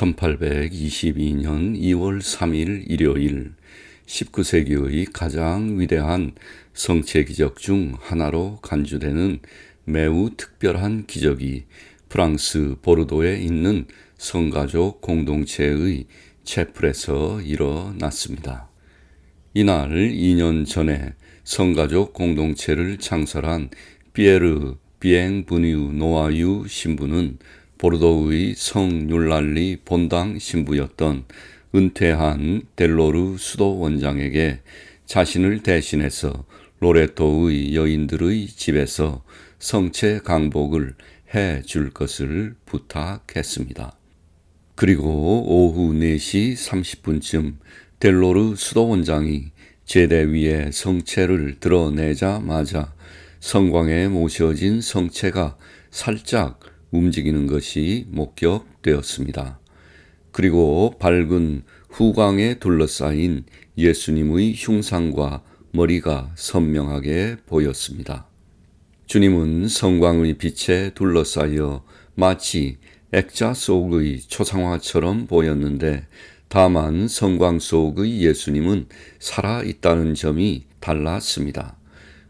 1822년 2월 3일 일요일 19세기의 가장 위대한 성체 기적 중 하나로 간주되는 매우 특별한 기적이 프랑스 보르도에 있는 성가족 공동체의 채플에서 일어났습니다. 이날 2년 전에 성가족 공동체를 창설한 피에르 비엥 브뉴 노아유 신부는 보르도의 성 율랄리 본당 신부였던 은퇴한 델로르 수도 원장에게 자신을 대신해서 로레토의 여인들의 집에서 성체 강복을 해 줄 것을 부탁했습니다. 그리고 오후 4시 30분쯤 델로르 수도 원장이 제대 위에 성체를 드러내자마자 성광에 모셔진 성체가 살짝 움직이는 것이 목격되었습니다. 그리고 밝은 후광에 둘러싸인 예수님의 흉상과 머리가 선명하게 보였습니다. 주님은 성광의 빛에 둘러싸여 마치 액자 속의 초상화처럼 보였는데 다만 성광 속의 예수님은 살아 있다는 점이 달랐습니다.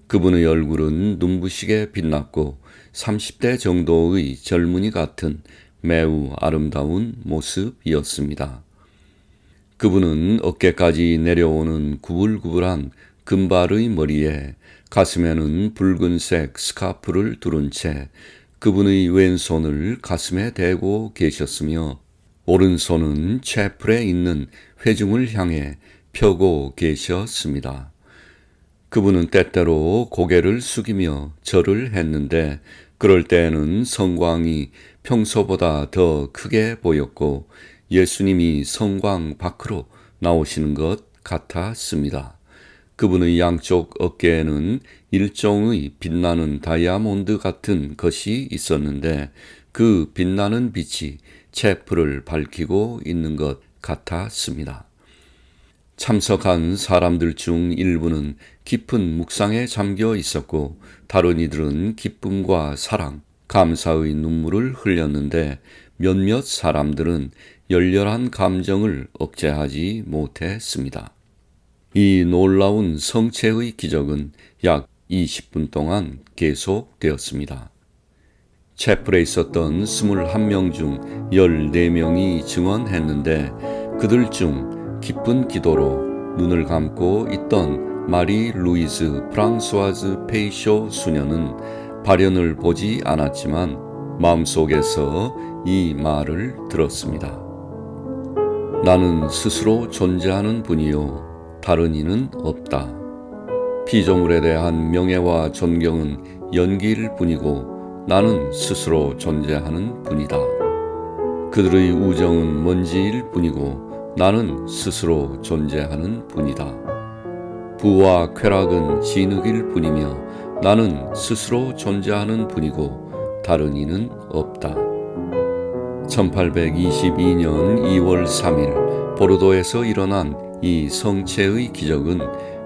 그분의 얼굴은 눈부시게 빛났고 30대 정도의 젊은이 같은 매우 아름다운 모습이었습니다. 그분은 어깨까지 내려오는 구불구불한 금발의 머리에 가슴에는 붉은색 스카프를 두른 채 그분의 왼손을 가슴에 대고 계셨으며 오른손은 채플에 있는 회중을 향해 펴고 계셨습니다. 그분은 때때로 고개를 숙이며 절을 했는데 그럴 때에는 성광이 평소보다 더 크게 보였고 예수님이 성광 밖으로 나오시는 것 같았습니다. 그분의 양쪽 어깨에는 일종의 빛나는 다이아몬드 같은 것이 있었는데 그 빛나는 빛이 채플을 밝히고 있는 것 같았습니다. 참석한 사람들 중 일부는 깊은 묵상에 잠겨 있었고 다른 이들은 기쁨과 사랑, 감사의 눈물을 흘렸는데 몇몇 사람들은 열렬한 감정을 억제하지 못했습니다. 이 놀라운 성체의 기적은 약 20분 동안 계속되었습니다. 채플에 있었던 21명 중 14명이 증언했는데 그들 중 기쁜 기도로 눈을 감고 있던 마리 루이즈 프랑스와즈 페이쇼 수녀는 발현을 보지 않았지만 마음속에서 이 말을 들었습니다. 나는 스스로 존재하는 분이요. 다른 이는 없다. 피조물에 대한 명예와 존경은 연기일 뿐이고 나는 스스로 존재하는 분이다. 그들의 우정은 먼지일 뿐이고 나는 스스로 존재하는 분이다. 부와 쾌락은 진흙일 뿐이며 나는 스스로 존재하는 분이고 다른 이는 없다. 1822년 2월 3일 보르도에서 일어난 이 성체의 기적은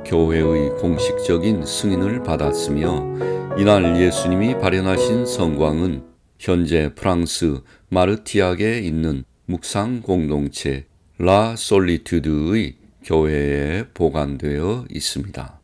교회의 공식적인 승인을 받았으며 이날 예수님이 발현하신 성광은 현재 프랑스 마르티악에 있는 묵상 공동체 라 솔리투드의 교회에 보관되어 있습니다.